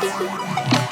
Thank you.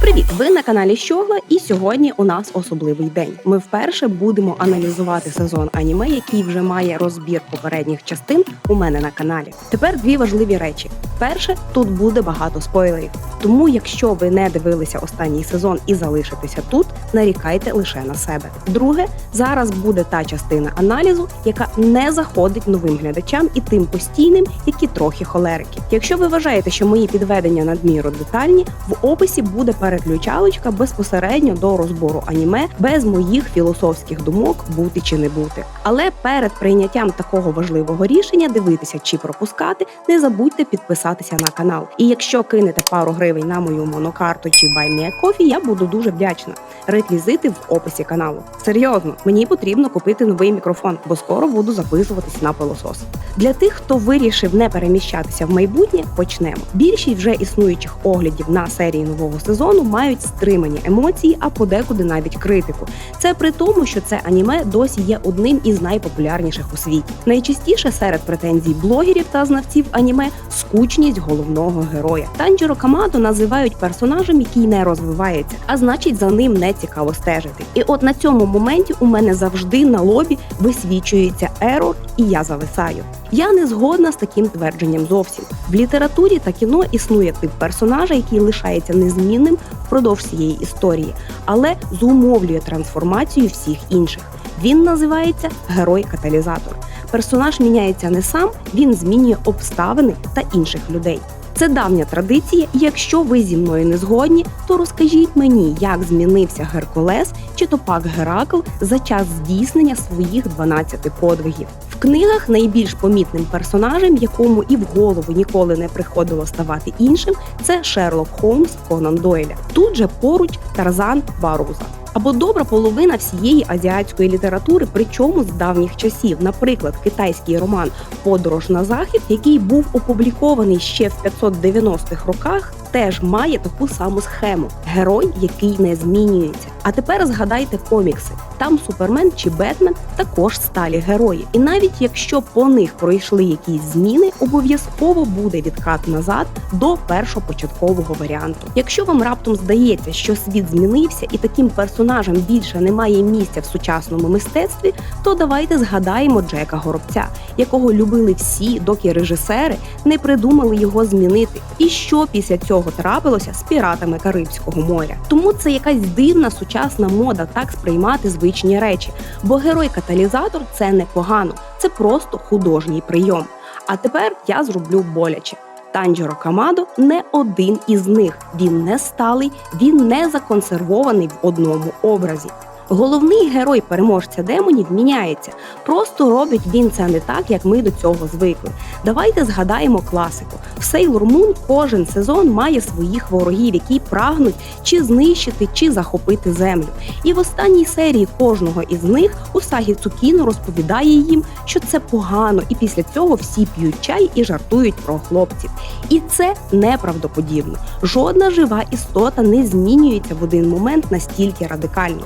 Привіт! Ви на каналі Щогла, і сьогодні у нас особливий день. Ми вперше будемо аналізувати сезон аніме, який вже має розбір попередніх частин у мене на каналі. Тепер дві важливі речі: перше, тут буде багато спойлерів. Тому, якщо ви не дивилися останній сезон і залишитеся тут, нарікайте лише на себе. Друге, зараз буде та частина аналізу, яка не заходить новим глядачам і тим постійним, які трохи холерики. Якщо ви вважаєте, що мої підведення надміру детальні, в описі буде переключалочка безпосередньо до розбору аніме без моїх філософських думок бути чи не бути. Але перед прийняттям такого важливого рішення дивитися чи пропускати, не забудьте підписатися на канал. І якщо кинете пару гривень на мою монокарту чи BuyMeACoffee, я буду дуже вдячна. Реквізити в описі каналу. Серйозно, мені потрібно купити новий мікрофон, бо скоро буду записуватись на пилосос. Для тих, хто вирішив не переміщатися в майбутнє, почнемо. Більшість вже існуючих оглядів на серії нового сезону мають стримані емоції, а подекуди навіть критику. Це при тому, що це аніме досі є одним із найпопулярніших у світі. Найчастіше серед претензій блогерів та знавців аніме скучність головного героя. Танджіро Камадо називають персонажем, який не розвивається, а значить за ним не цікаво стежити. І от на цьому моменті у мене завжди на лобі висвічується ерор, і я зависаю. Я не згодна з таким твердженням зовсім. В літературі та кіно існує тип персонажа, який лишається незмінним впродовж цієї історії, але зумовлює трансформацію всіх інших. Він називається герой-каталізатор. Персонаж міняється не сам, він змінює обставини та інших людей. Це давня традиція, якщо ви зі мною не згодні, то розкажіть мені, як змінився Геркулес чи то пак Геракл за час здійснення своїх 12 подвигів. В книгах найбільш помітним персонажем, якому і в голову ніколи не приходило ставати іншим, це Шерлок Холмс Конан Дойля. Тут же поруч Тарзан Баруза. Або добра половина всієї азіатської літератури, причому з давніх часів, наприклад, китайський роман Подорож на захід, який був опублікований ще в 590-х роках, теж має таку саму схему: герой, який не змінюється. А тепер згадайте комікси. Там Супермен чи Бетмен також сталі герої. І навіть якщо по них пройшли якісь зміни, обов'язково буде відкат назад до першопочаткового варіанту. Якщо вам раптом здається, що світ змінився і таким персонажам більше немає місця в сучасному мистецтві, то давайте згадаємо Джека Горобця, якого любили всі, доки режисери не придумали його змінити. І що після цього трапилося з піратами Карибського моря. Тому це якась дивна сучасна мода так сприймати звичні речі. Бо герой-каталізатор це не погано, це просто художній прийом. А тепер я зроблю боляче. Танджеро Камадо не один із них. Він не сталий, він не законсервований в одному образі. Головний герой переможця демонів міняється. Просто робить він це не так, як ми до цього звикли. Давайте згадаємо класику. В Sailor Moon кожен сезон має своїх ворогів, які прагнуть чи знищити, чи захопити землю. І в останній серії кожного із них Усагі Цукіно розповідає їм, що це погано, і після цього всі п'ють чай і жартують про хлопців. І це неправдоподібно. Жодна жива істота не змінюється в один момент настільки радикально.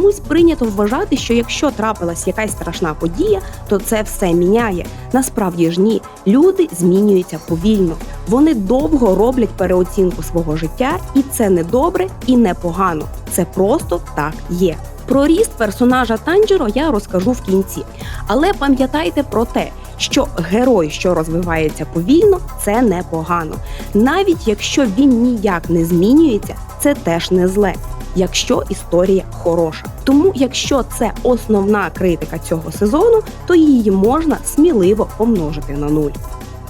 Чомусь прийнято вважати, що якщо трапилась якась страшна подія, то це все міняє. Насправді ж ні, люди змінюються повільно. Вони довго роблять переоцінку свого життя, і це не добре і не погано. Це просто так є. Про ріст персонажа Танджеро я розкажу в кінці. Але пам'ятайте про те, що герой, що розвивається повільно, це непогано. Навіть якщо він ніяк не змінюється, це теж не зле. Якщо історія хороша, тому якщо це основна критика цього сезону, то її можна сміливо помножити на нуль.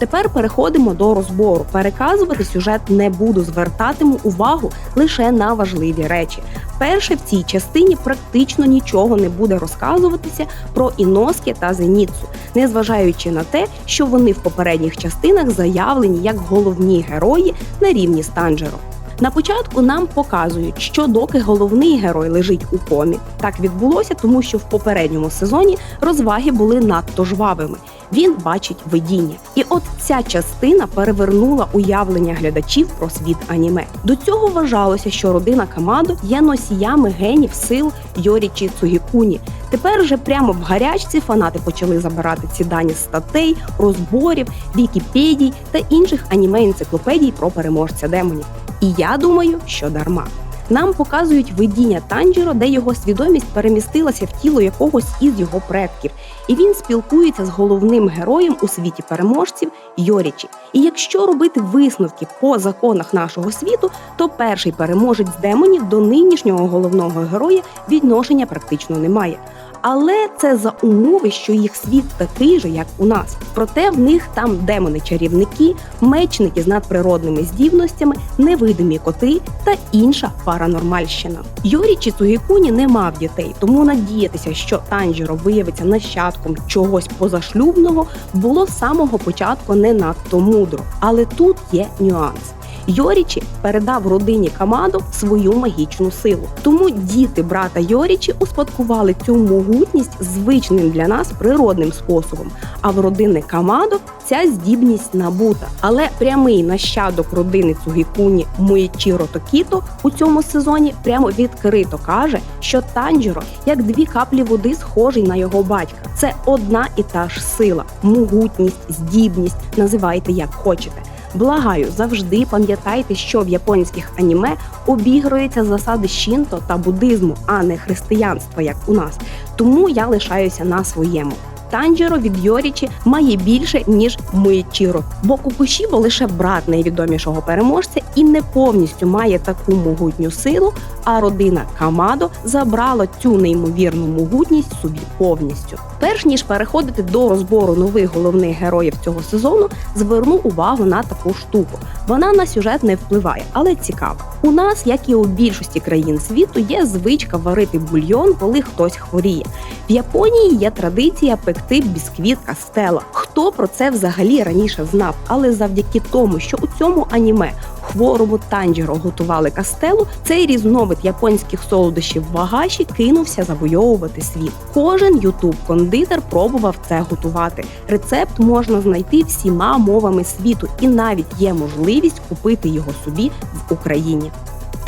Тепер переходимо до розбору. Переказувати сюжет не буду, звертатиму увагу лише на важливі речі. Перше, в цій частині практично нічого не буде розказуватися про Іноске та Зеніцу, незважаючи на те, що вони в попередніх частинах заявлені як головні герої на рівні з Танджеро. На початку нам показують, що доки головний герой лежить у комі, так відбулося, тому що в попередньому сезоні розваги були надто жвавими. Він бачить видіння. І от ця частина перевернула уявлення глядачів про світ аніме. До цього вважалося, що родина Камадо є носіями генів сил Йорічі Цугікуні. Тепер же прямо в гарячці фанати почали забирати ці дані з статей, розборів, вікіпедій та інших аніме-енциклопедій про переможця демонів. І я думаю, що дарма. Нам показують видіння Танджіро, де його свідомість перемістилася в тіло якогось із його предків, і він спілкується з головним героєм у світі переможців Йорічі. І якщо робити висновки по законах нашого світу, то перший переможець демонів до нинішнього головного героя відношення практично немає. Але це за умови, що їх світ такий же, як у нас. Проте в них там демони-чарівники, мечники з надприродними здібностями, невидимі коти та інша паранормальщина. Йорічі Цугікуні не мав дітей, тому надіятися, що Танжіро виявиться нащадком чогось позашлюбного, було з самого початку не надто мудро. Але тут є нюанс. Йорічі передав родині Камадо свою магічну силу. Тому діти брата Йорічі успадкували цю могутність звичним для нас природним способом. А в родини Камадо ця здібність набута. Але прямий нащадок родини Цугікуні Моїчіро Токіто у цьому сезоні прямо відкрито каже, що Танджіро як дві каплі води схожий на його батька. Це одна і та ж сила, могутність, здібність, називайте як хочете. Благаю, завжди пам'ятайте, що в японських аніме обігруються засади шінто та буддизму, а не християнства, як у нас. Тому я лишаюся на своєму. Танджеро від Йорічі має більше ніж Моїчіро, бо Кукушібо лише брат найвідомішого переможця і не повністю має таку могутню силу. А родина Камадо забрала цю неймовірну могутність собі повністю. Перш ніж переходити до розбору нових головних героїв цього сезону, зверну увагу на таку штуку. Вона на сюжет не впливає, але цікава. У нас, як і у більшості країн світу, є звичка варити бульйон, коли хтось хворіє. В Японії є традиція пекти бісквіт кастела. Хто про це взагалі раніше знав? Але завдяки тому, що у цьому аніме хворому танджеро готували кастелу, цей різновид японських солодощів вагаші кинувся завойовувати світ. Кожен ютуб-кондитер пробував це готувати. Рецепт можна знайти всіма мовами світу, і навіть є можливість купити його собі в Україні.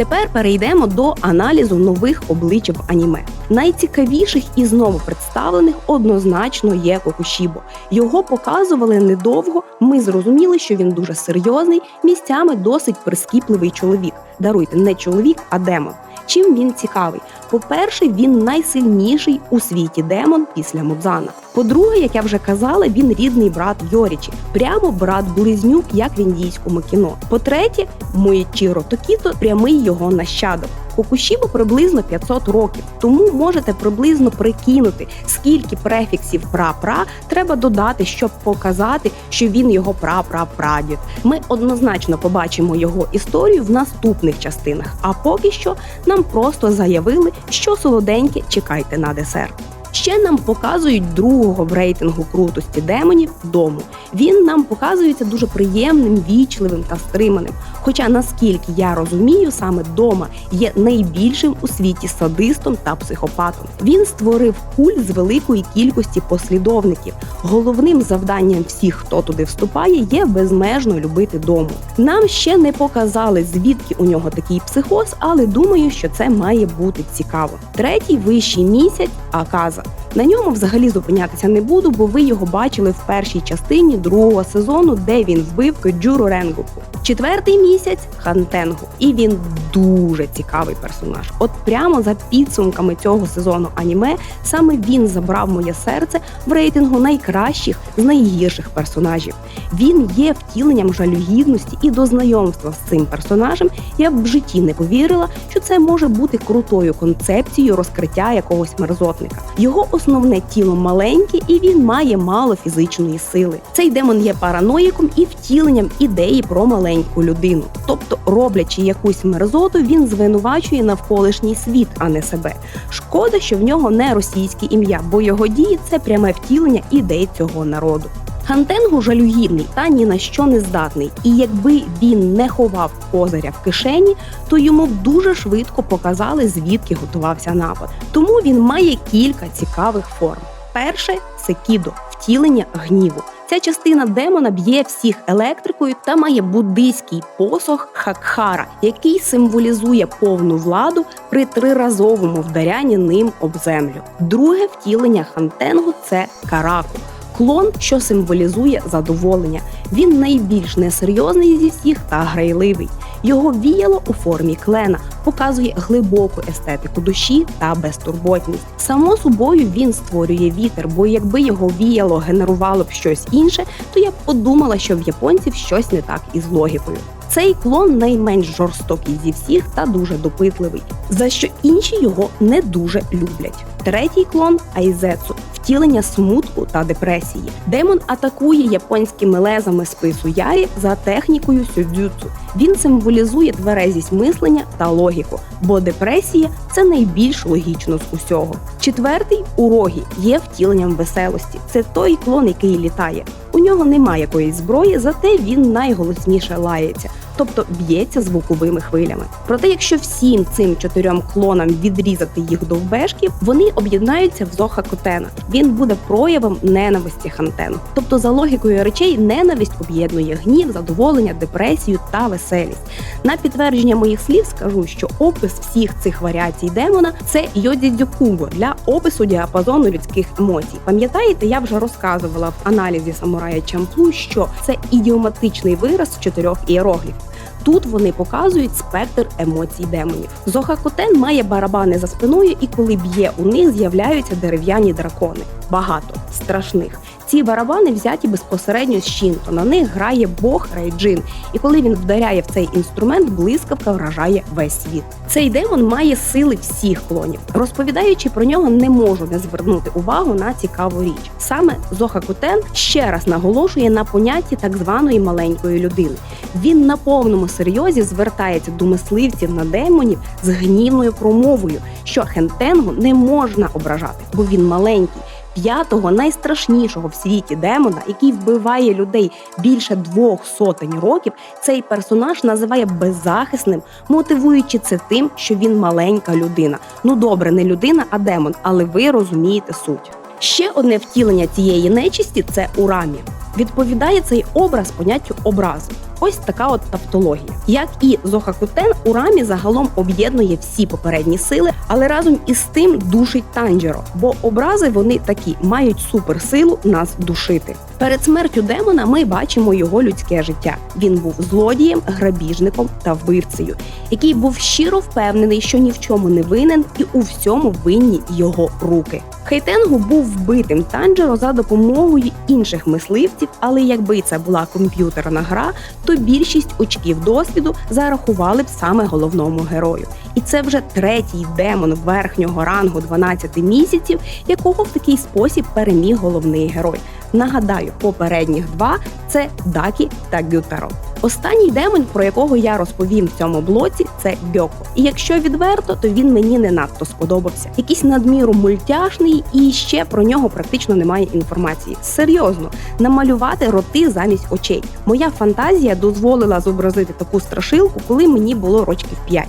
Тепер перейдемо до аналізу нових облич в аніме. Найцікавіших і знову представлених однозначно є Кокушібо. Його показували недовго. Ми зрозуміли, що він дуже серйозний, місцями досить прискіпливий чоловік. Даруйте не чоловік, а демон. Чим він цікавий? По-перше, він найсильніший у світі демон після Мудзана. По-друге, як я вже казала, він рідний брат Йорічі, прямо брат-близнюк, як в індійському кіно. По-третє, Моїчіро Токіто прямий його нащадок. Кокушібо приблизно 500 років, тому можете приблизно прикинути, скільки префіксів пра-пра треба додати, щоб показати, що він його пра-пра-прадід. Ми однозначно побачимо його історію в наступних частинах. А поки що нам просто заявили, що солоденьке чекайте на десерт. Ще нам показують другого в рейтингу крутості демонів дому. Він нам показується дуже приємним, вічливим та стриманим. Хоча, наскільки я розумію, саме дома є найбільшим у світі садистом та психопатом. Він створив культ з великої кількості послідовників. Головним завданням всіх, хто туди вступає, є безмежно любити дому. Нам ще не показали, звідки у нього такий психоз, але думаю, що це має бути цікаво. Третій вищий місяць Аказа. На ньому взагалі зупинятися не буду, бо ви його бачили в першій частині другого сезону, де він вбив Кеджуру Ренгоку. Четвертий місяць Хантенгу, і він дуже цікавий персонаж. От прямо за підсумками цього сезону аніме саме він забрав моє серце в рейтингу найкращих з найгірших персонажів. Він є втіленням жалюгідності і до знайомства з цим персонажем я б в житті не повірила, що це може бути крутою концепцією розкриття якогось мерзотника. Його основне тіло маленьке, і він має мало фізичної сили. Цей демон є параноїком і втіленням ідеї про маленьку людину. Тобто, роблячи якусь мерзоту, він звинувачує навколишній світ, а не себе. Шкода, що в нього не російське ім'я, бо його дії це пряме втілення ідей цього народу. Хантенгу жалюгідний та ні на що не здатний, і якби він не ховав козиря в кишені, то йому б дуже швидко показали, звідки готувався напад. Тому він має кілька цікавих форм. Перше це кідо втілення гніву. Ця частина демона б'є всіх електрикою та має буддийський посох Хакхара, який символізує повну владу при триразовому вдарянні ним об землю. Друге втілення Хантенгу це Караку. Клон, що символізує задоволення. Він найбільш несерйозний зі всіх та грайливий. Його віяло у формі клена, показує глибоку естетику душі та безтурботність. Само собою він створює вітер, бо якби його віяло генерувало б щось інше, то я б подумала, що в японців щось не так із логікою. Цей клон найменш жорстокий зі всіх та дуже допитливий, за що інші його не дуже люблять. Третій клон Айзецу втілення смутку та депресії. Демон атакує японськими лезами спису ярі за технікою сюдзюцу. Він символізує тверезість мислення та логіку, бо депресія це найбільш логічно з усього. Четвертий урогі є втіленням веселості. Це той клон, який літає. У нього немає якоїсь зброї, зате він найголосніше лається, тобто б'ється звуковими хвилями. Проте, якщо всім цим чотирьом клонам відрізати їх довбешки, вони об'єднаються в Зоха Котена. Він буде проявом ненависті Хантену. Тобто, за логікою речей, ненависть об'єднує гнів, задоволення, депресію та веселість. На підтвердження моїх слів скажу, що опис всіх цих варіацій демона це йодідзюкуго для опису діапазону людських емоцій. Пам'ятаєте, я вже розказувала в аналізі самурая Чамплу, що це ідіоматичний вираз чотирьох іерогліфів. Тут вони показують спектр емоцій демонів. Зоха Котен має барабани за спиною, і коли б'є у них, з'являються дерев'яні дракони. Багато страшних. Ці барабани взяті безпосередньо з Шінто. На них грає Бог Рейджин. І коли він вдаряє в цей інструмент, блискавка вражає весь світ. Цей демон має сили всіх клонів. Розповідаючи про нього, не можу не звернути увагу на цікаву річ. Саме Зохакутен ще раз наголошує на понятті так званої маленької людини. Він на повному серйозі звертається до мисливців на демонів з гнівною промовою, що Хентенгу не можна ображати, бо він маленький. П'ятого найстрашнішого в світі демона, який вбиває людей більше двох сотень років, цей персонаж називає беззахисним, мотивуючи це тим, що він маленька людина. Ну добре, не людина, а демон, але ви розумієте суть. Ще одне втілення цієї нечисті це урамі. Відповідає цей образ поняттю образу. Ось така от тавтологія. Як і Зохакутен, Урамі загалом об'єднує всі попередні сили, але разом із тим душить Танджеро, бо образи вони такі мають суперсилу нас душити. Перед смертю демона ми бачимо його людське життя. Він був злодієм, грабіжником та вбивцею, який був щиро впевнений, що ні в чому не винен, і у всьому винні його руки. Хейтенгу був вбитим Танджеро за допомогою інших мисливців, але якби це була комп'ютерна гра, то більшість очків досвіду зарахували б саме головному герою. І це вже третій демон верхнього рангу 12 місяців, якого в такий спосіб переміг головний герой. Нагадаю, попередніх два це Дакі та Гютаро. Останній демон, про якого я розповім в цьому блоці, це Гьоко. І якщо відверто, то він мені не надто сподобався. Якийсь надміру мультяшний, і ще про нього практично немає інформації. Серйозно, намалювати роти замість очей. Моя фантазія дозволила зобразити таку страшилку, коли мені було рочків 5.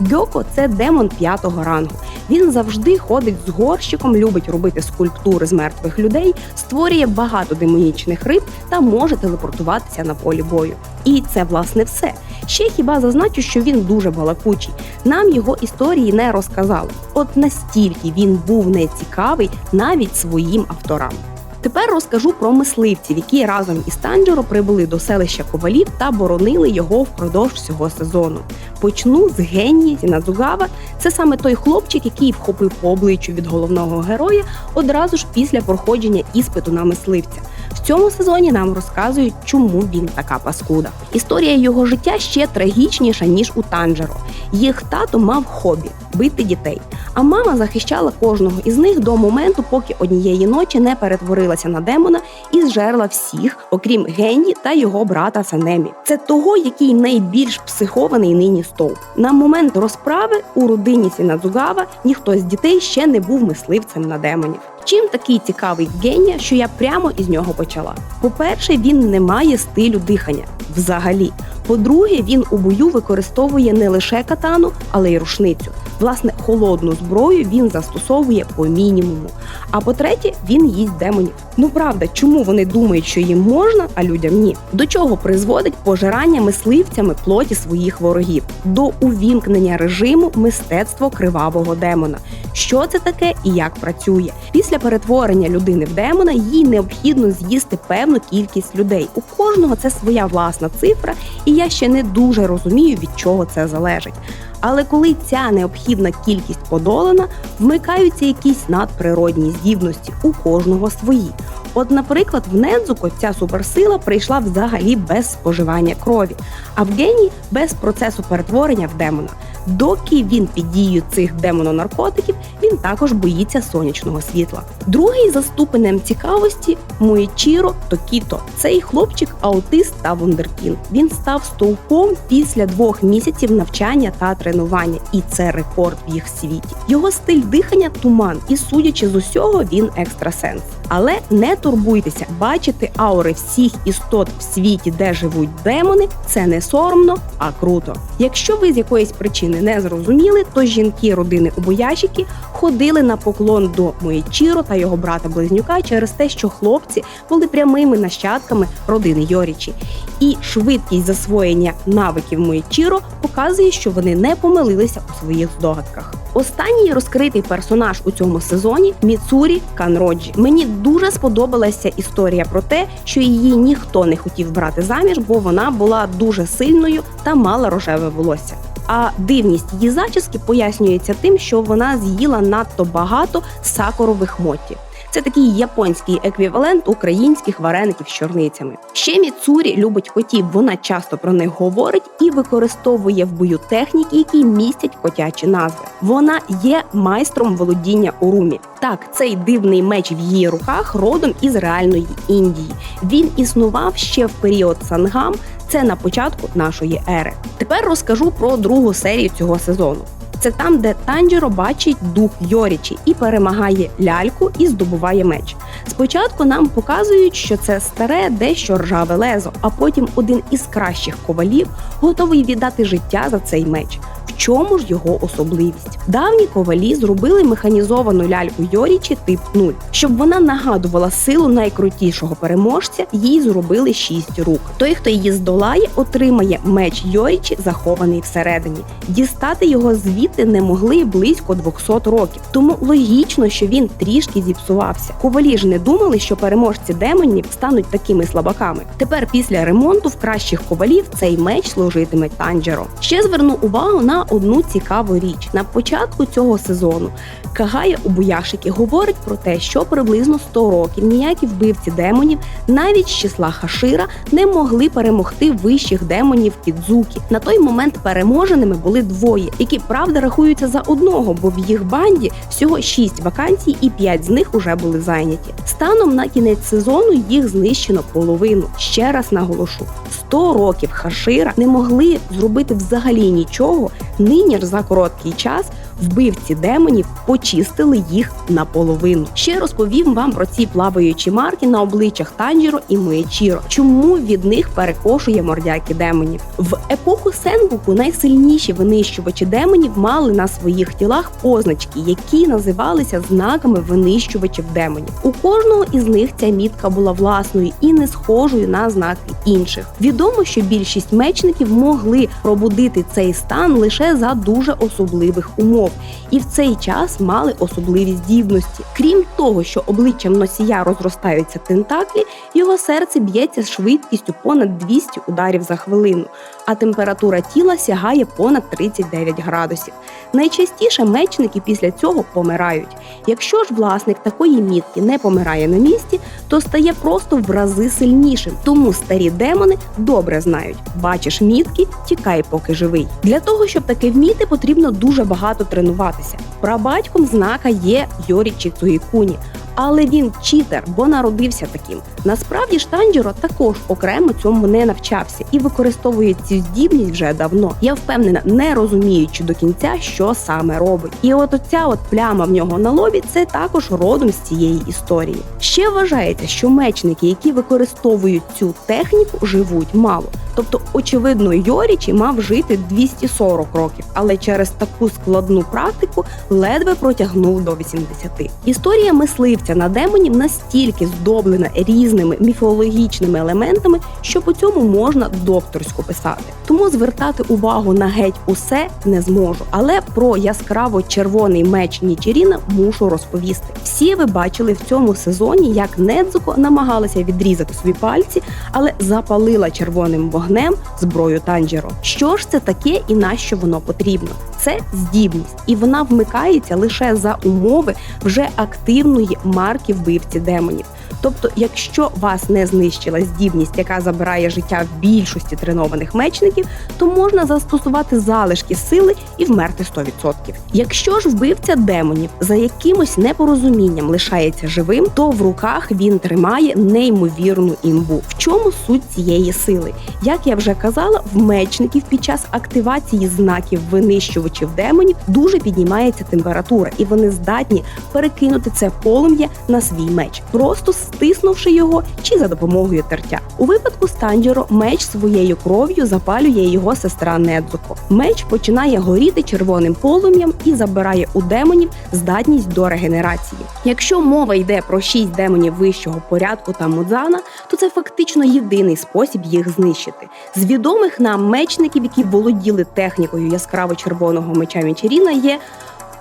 Гьоко це демон п'ятого рангу. Він завжди ходить з горщиком, любить робити скульптури з мертвих людей, створює багато демонічних риб та може телепортуватися на полі бою. І це власне все. Ще хіба зазначу, що він дуже балакучий. Нам його історії не розказали. От настільки він був нецікавий навіть своїм авторам. Тепер розкажу про мисливців, які разом із Танджеро прибули до селища Ковалів та боронили його впродовж всього сезону. Почну з генії Зінадзугава. Це саме той хлопчик, який вхопив по обличчю від головного героя одразу ж після проходження іспиту на мисливця. В цьому сезоні нам розказують, чому він така паскуда. Історія його життя ще трагічніша ніж у Танджеро. Їх тато мав хобі бити дітей. А мама захищала кожного із них до моменту, поки однієї ночі не перетворилася на демона і зжерла всіх, окрім Генді та його брата Санемі. Це того, який найбільш психований нині стовп. На момент розправи у родині Сінадзугава ніхто з дітей ще не був мисливцем на демонів. Чим такий цікавий генія, що я прямо із нього почала? По-перше, він не має стилю дихання взагалі. По-друге, він у бою використовує не лише катану, але й рушницю. Власне, холодну зброю він застосовує по мінімуму. А по-третє, він їсть демонів. Ну правда, чому вони думають, що їм можна, а людям ні? До чого призводить пожирання мисливцями плоті своїх ворогів? До увімкнення режиму мистецтво кривавого демона. Що це таке і як працює? Після перетворення людини в демона їй необхідно з'їсти певну кількість людей. У кожного це своя власна цифра, і я ще не дуже розумію, від чого це залежить. Але коли ця необхідна кількість подолана, вмикаються якісь надприродні здібності у кожного свої. От, наприклад, в Недзуко ця суперсила прийшла взагалі без споживання крові, а в Гені без процесу перетворення в демона. Доки він під дією цих демононаркотиків, він також боїться сонячного світла. Другий за ступенем цікавості Муїчіро Токіто. Цей хлопчик аутист та вундеркін. Він став стовпом після двох місяців навчання та тренування, і це рекорд в їх світі. Його стиль дихання туман, і судячи з усього, він екстрасенс. Але не турбуйтеся, бачити аури всіх істот в світі, де живуть демони, це не соромно, а круто. Якщо ви з якоїсь причини не зрозуміли, то жінки родини Обоящики ходили на поклон до Моїчіро та його брата близнюка через те, що хлопці були прямими нащадками родини Йорічі. І швидкість засвоєння навиків Моїчіро показує, що вони не помилилися у своїх здогадках. Останній розкритий персонаж у цьому сезоні Міцурі Канроджі. Мені дуже сподобалася історія про те, що її ніхто не хотів брати заміж, бо вона була дуже сильною та мала рожеве волосся. А дивність її зачіски пояснюється тим, що вона з'їла надто багато сакурових моті. Це такий японський еквівалент українських вареників з чорницями. Ще Міцурі любить котів. Вона часто про них говорить і використовує в бою техніки, які містять котячі назви. Вона є майстром володіння урумі. Так, цей дивний меч в її руках родом із реальної Індії. Він існував ще в період сангам. Це на початку нашої ери. Тепер розкажу про другу серію цього сезону. Це там, де Танджеро бачить дух Йорічі і перемагає ляльку і здобуває меч. Спочатку нам показують, що це старе, дещо ржаве лезо, а потім один із кращих ковалів готовий віддати життя за цей меч. Чому ж його особливість? Давні ковалі зробили механізовану ляльку Йорічі тип 0. Щоб вона нагадувала силу найкрутішого переможця, їй зробили шість рук. Той, хто її здолає, отримає меч Йорічі, захований всередині. Дістати його звідти не могли близько 200 років. Тому логічно, що він трішки зіпсувався. Ковалі ж не думали, що переможці демонів стануть такими слабаками. Тепер, після ремонту в кращих ковалів цей меч служитиме танджеро. Ще зверну увагу на одну цікаву річ. На початку цього сезону Кагая у Буяшики говорить про те, що приблизно 100 років ніякі вбивці демонів, навіть з числа Хашира, не могли перемогти вищих демонів Кідзукі. На той момент переможеними були двоє, які правда рахуються за одного, бо в їх банді всього 6 вакансій, і 5 з них уже були зайняті. Станом на кінець сезону їх знищено половину. Ще раз наголошу: 100 років Хашира не могли зробити взагалі нічого. Нині ж за короткий час вбивці демонів почистили їх наполовину. Ще розповім вам про ці плаваючі марки на обличчях Танжіро і Моєчіро. Чому від них перекошує мордяки демонів? В епоху Сенбуку найсильніші винищувачі демонів мали на своїх тілах позначки, які називалися знаками винищувачів демонів. У кожного із них ця мітка була власною і не схожою на знаки інших. Відомо, що більшість мечників могли пробудити цей стан лише за дуже особливих умов, і в цей час мали особливі здібності. Крім того, що обличчям носія розростаються тентаклі, його серце б'ється з швидкістю понад 200 ударів за хвилину, а температура тіла сягає понад 39 градусів. Найчастіше мечники після цього помирають. Якщо ж власник такої мітки не помирає на місці, то стає просто в рази сильнішим. Тому старі демони добре знають: бачиш мітки, тікай, поки живий. Для того щоб таке вміти, потрібно дуже багато тренуватися. Прабатьком знака є Йорічі Цуїкуні, але він читер, бо народився таким. Насправді ж Танджіро також окремо цьому не навчався і використовує цю здібність вже давно. Я впевнена, не розуміючи до кінця, що саме робить. І от оця от пляма в нього на лобі це також родом з цієї історії. Ще вважається, що мечники, які використовують цю техніку, живуть мало. Тобто, очевидно, Йорічі мав жити 240 років, але через таку складну практику ледве протягнув до 80. Історія мисливця на демонів настільки здоблена різними міфологічними елементами, що по цьому можна докторську писати. Тому звертати увагу на геть усе не зможу. Але про яскраво червоний меч Нічіріна мушу розповісти. Всі ви бачили в цьому сезоні, як Недзуко намагалася відрізати собі пальці, але запалила червоним вогнем зброю Танджеро. Що ж це таке і на що воно потрібно? Це здібність, і вона вмикається лише за умови вже активної марки вбивці демонів. Тобто, якщо вас не знищила здібність, яка забирає життя в більшості тренованих мечників, то можна застосувати залишки сили і вмерти 100%. Якщо ж вбивця демонів за якимось непорозумінням лишається живим, то в руках він тримає неймовірну імбу. В чому суть цієї сили? Як я вже казала, в мечників під час активації знаків винищувачів демонів дуже піднімається температура, і вони здатні перекинути це полум'я на свій меч, просто стиснувши його чи за допомогою тертя. У випадку Станджеро меч своєю кров'ю запалює його сестра Недзуко. Меч починає горіти червоним полум'ям і забирає у демонів здатність до регенерації. Якщо мова йде про шість демонів вищого порядку та Мудзана, то це фактично єдиний спосіб їх знищити. З відомих нам мечників, які володіли технікою яскраво червоного меча Мічеріна, є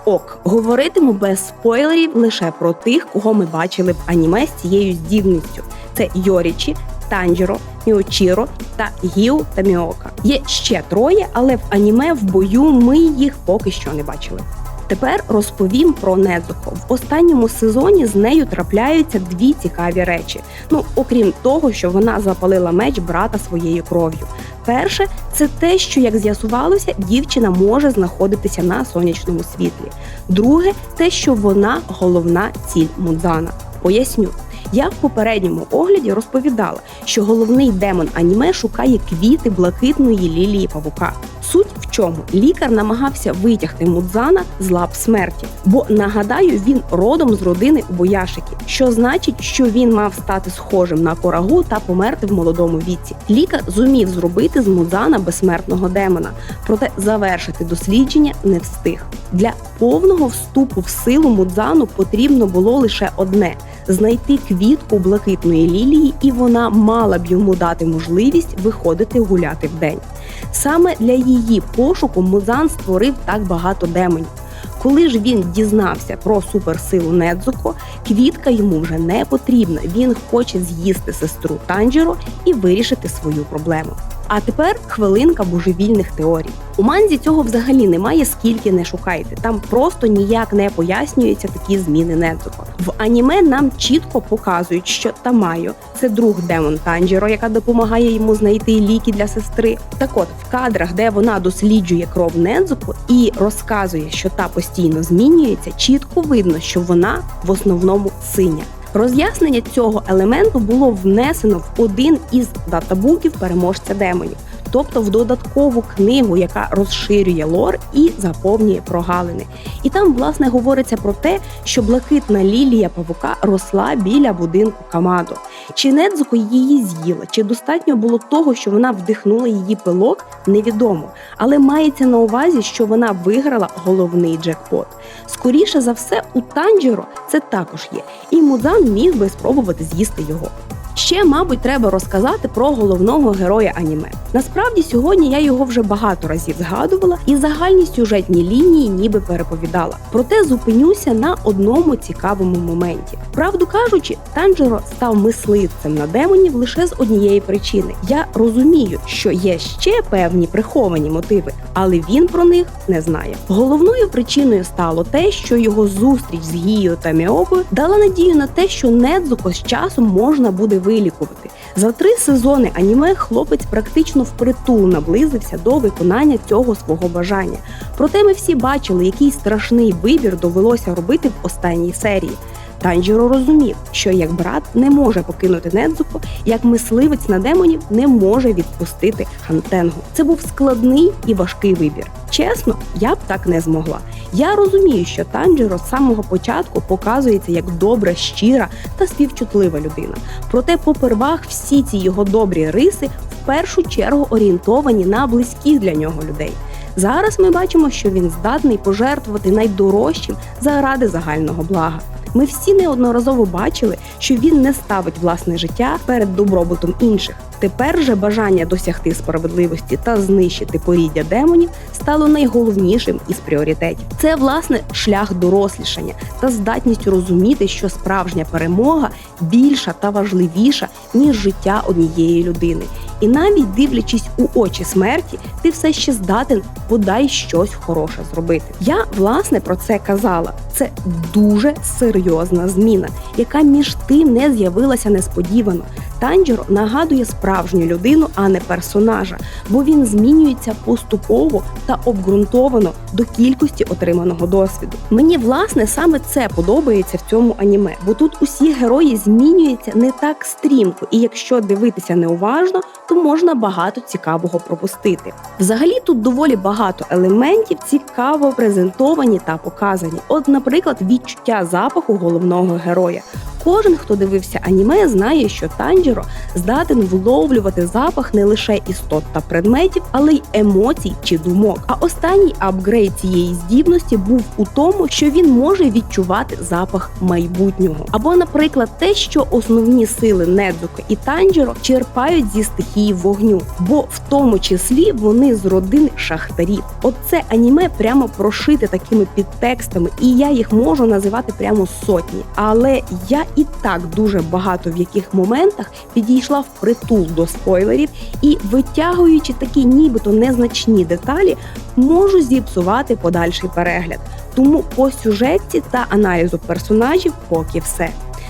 ок. Говоритиму без спойлерів лише про тих, кого ми бачили в аніме з цією здібністю. Це Йорічі, Танджіро, Міочіро та Гіу та Міока. Є ще троє, але в аніме в бою ми їх поки що не бачили. Тепер розповім про Недзуко. В останньому сезоні з нею трапляються дві цікаві речі. Ну, окрім того, що вона запалила меч брата своєю кров'ю. Перше, це те, що як з'ясувалося, дівчина може знаходитися на сонячному світлі. Друге, те, що вона головна ціль Мудзана. Поясню. Я в попередньому огляді розповідала, що головний демон аніме шукає квіти блакитної лілії павука. Суть в чому лікар намагався витягти Мудзана з лап смерті, бо нагадаю, він родом з родини Бояшики, що значить, що він мав стати схожим на корагу та померти в молодому віці. Лікар зумів зробити з Мудзана безсмертного демона, проте завершити дослідження не встиг. Для повного вступу в силу Мудзану потрібно було лише одне знайти квітку блакитної лілії, і вона мала б йому дати можливість виходити гуляти вдень. Саме для її пошуку Мудзан створив так багато демонів. Коли ж він дізнався про суперсилу Недзуко, квітка йому вже не потрібна. Він хоче з'їсти сестру Танджіро і вирішити свою проблему. А тепер хвилинка божевільних теорій. У манзі цього взагалі немає, скільки не шукайте. Там просто ніяк не пояснюються такі зміни Недзуко. В аніме нам чітко показують, що Тамайо це друг демон Танджіро, яка допомагає йому знайти ліки для сестри. Так от в кадрах, де вона досліджує кров Недзуко і розказує, що та постійно змінюється, чітко видно, що вона в основному синя. Роз'яснення цього елементу було внесено в один із датабуків переможця демонів, тобто в додаткову книгу, яка розширює лор і заповнює прогалини. І там, власне, говориться про те, що блакитна лілія павука росла біля будинку Камадо. Чи Недзуко її з'їла, чи достатньо було того, що вона вдихнула її пилок, невідомо. Але мається на увазі, що вона виграла головний джекпот. Скоріше за все, у Танджіро це також є, і Мудзан міг би спробувати з'їсти його. Ще, мабуть, треба розказати про головного героя аніме. Насправді, сьогодні я його вже багато разів згадувала і загальні сюжетні лінії ніби переповідала. Проте зупинюся на одному цікавому моменті. Правду кажучи, Танджеро став мисливцем на демонів лише з однієї причини. Я розумію, що є ще певні приховані мотиви, але він про них не знає. Головною причиною стало те, що його зустріч з Гіо та Міокою дала надію на те, що Недзуко з часом можна буде вилікувати. За три сезони аніме хлопець практично впритул наблизився до виконання цього свого бажання. Проте ми всі бачили, який страшний вибір довелося робити в останній серії. Танжіро розумів, що як брат не може покинути Недзуко, як мисливець на демонів не може відпустити Хантенгу. Це був складний і важкий вибір. Чесно, я б так не змогла. Я розумію, що Танджеро з самого початку показується як добра, щира та співчутлива людина. Проте, попервах, всі ці його добрі риси в першу чергу орієнтовані на близьких для нього людей. Зараз ми бачимо, що він здатний пожертвувати найдорожчим заради загального блага. Ми всі неодноразово бачили, що він не ставить власне життя перед добробутом інших. Тепер же бажання досягти справедливості та знищити поріддя демонів стало найголовнішим із пріоритетів. Це власне шлях дорослішання та здатність розуміти, що справжня перемога більша та важливіша ніж життя однієї людини. І навіть дивлячись у очі смерті, ти все ще здатен бодай щось хороше зробити. Я власне про це казала. Це дуже серйозна зміна, яка між тим не з'явилася несподівано. Танджеро нагадує справжню людину, а не персонажа, бо він змінюється поступово та обґрунтовано до кількості отриманого досвіду. Мені власне саме це подобається в цьому аніме, бо тут усі герої змінюються не так стрімко, і якщо дивитися неуважно, то можна багато цікавого пропустити. Взагалі тут доволі багато елементів цікаво презентовані та показані. От, наприклад, відчуття запаху головного героя. Кожен, хто дивився аніме, знає, що Танджіро здатен вловлювати запах не лише істот та предметів, але й емоцій чи думок. А останній апгрейд цієї здібності був у тому, що він може відчувати запах майбутнього. Або, наприклад, те, що основні сили Недзуко і Танджіро черпають зі стихії вогню, бо в тому числі вони з родини шахтарів. Оце аніме прямо прошите такими підтекстами, і я їх можу називати прямо сотні. Але я і так дуже багато в яких моментах підійшла впритул до спойлерів і, витягуючи такі нібито незначні деталі, можу зіпсувати подальший перегляд. Тому по сюжетці та аналізу персонажів поки все.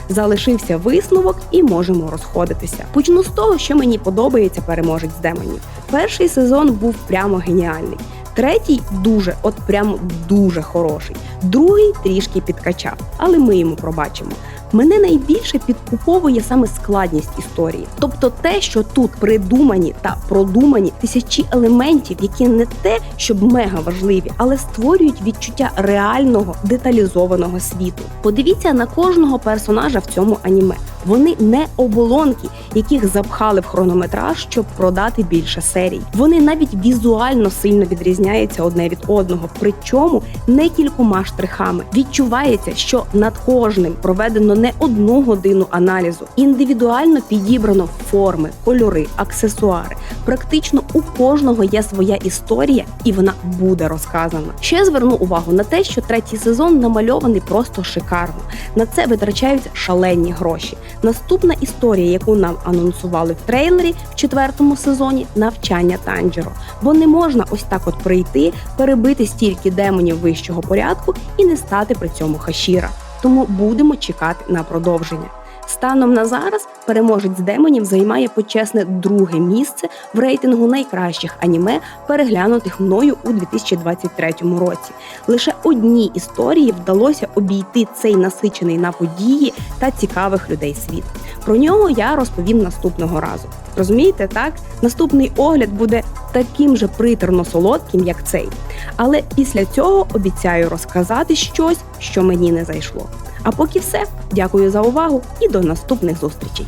Залишився висновок і можемо розходитися. Почну з того, що мені подобається переможець демонів. Перший сезон був прямо геніальний. Третій дуже, от прямо дуже хороший. Другий трішки підкачав, але ми йому пробачимо. Мене найбільше підкуповує саме складність історії, тобто те, що тут придумані та продумані тисячі елементів, які не те, щоб мега важливі, але створюють відчуття реального деталізованого світу. Подивіться на кожного персонажа в цьому аніме. Вони не оболонки, яких запхали в хронометраж, щоб продати більше серій. Вони навіть візуально сильно відрізняються одне від одного, причому не кількома штрихами. Відчувається, що над кожним проведено не одну годину аналізу. Індивідуально підібрано форми, кольори, аксесуари. Практично у кожного є своя історія, і вона буде розказана. Ще зверну увагу на те, що третій сезон намальований просто шикарно. На це витрачаються шалені гроші. Наступна історія, яку нам анонсували в трейлері в четвертому сезоні навчання Танджеро. Бо не можна ось так от прийти, перебити стільки демонів вищого порядку і не стати при цьому хашіра. Тому будемо чекати на продовження. Станом на зараз переможець демонів займає почесне друге місце в рейтингу найкращих аніме, переглянутих мною у 2023 році. Лише одній історії вдалося обійти цей насичений на події та цікавих людей світ. Про нього я розповім наступного разу. Розумієте, так? Наступний огляд буде таким же приторно солодким, як цей. Але після цього обіцяю розказати щось, що мені не зайшло. А поки все, дякую за увагу і до наступних зустрічей.